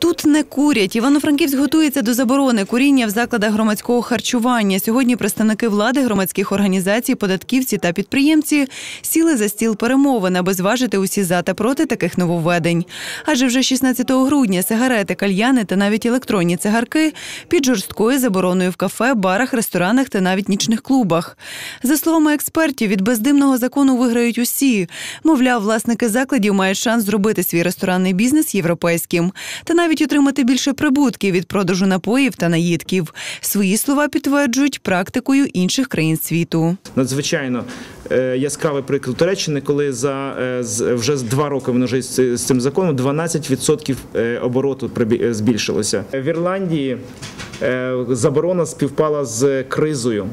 Тут не курять. Івано-Франківськ готується до заборони куріння в закладах громадського харчування. Сьогодні представники влади, громадських організацій, податківці та підприємці сіли за стіл перемовин, аби зважити усі за та проти таких нововведень. Адже вже 16 грудня сигарети, кальяни та навіть електронні цигарки під жорсткою забороною в кафе, барах, ресторанах та навіть нічних клубах. За словами експертів, від бездимного закону виграють усі. Мовляв, власники закладів мають шанс зробити свій ресторанний бізнес європейським та навіть отримати більше прибутків від продажу напоїв та наїдків. Свої слова підтверджують практикою інших країн світу. надзвичайно е, яскравий приклад Туреччини, коли за е, вже два роки воно вже з, цим законом 12% е, обороту збільшилося. В Ірландії заборона співпала з кризою.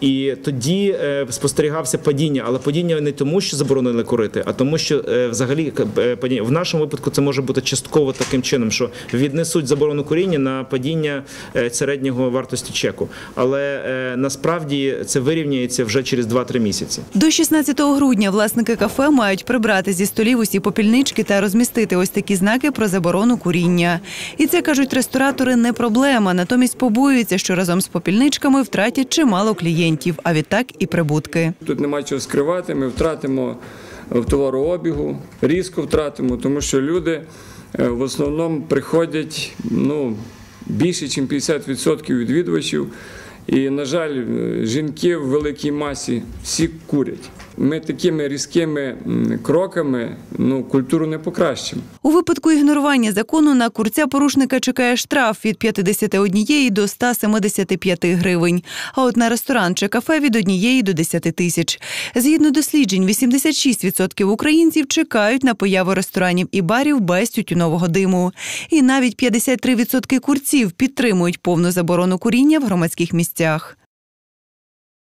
І тоді е, спостерігався падіння, але падіння не тому, що заборонили курити, а тому, що е, взагалі е, падіння в нашому випадку це може бути частково таким чином, що віднесуть заборону куріння на падіння середнього вартості чеку. Але насправді це вирівняється вже через 2-3 місяці. До 16 грудня власники кафе мають прибрати зі столів усі попільнички та розмістити ось такі знаки про заборону куріння. І це кажуть ресторатори не проблема. Натомість побоюються, що разом з попільничками втратять чимало клієнтів, а відтак і прибутки. Тут нема чого скривати, ми втратимо в товарообігу, різко втратимо, тому що люди е, в основному приходять ну, більше, ніж 50% відвідувачів. І, на жаль, е, жінки в великій масі всі курять. Ми такими різкими кроками ну, культуру не покращимо. У випадку ігнорування закону на курця порушника чекає штраф від 51 до 175 гривень. А от на ресторан чи кафе від 1 до 10 тисяч. Згідно досліджень, 86% українців чекають на появу ресторанів і барів без тютюнового диму. І навіть 53% курців підтримують повну заборону куріння в громадських місцях.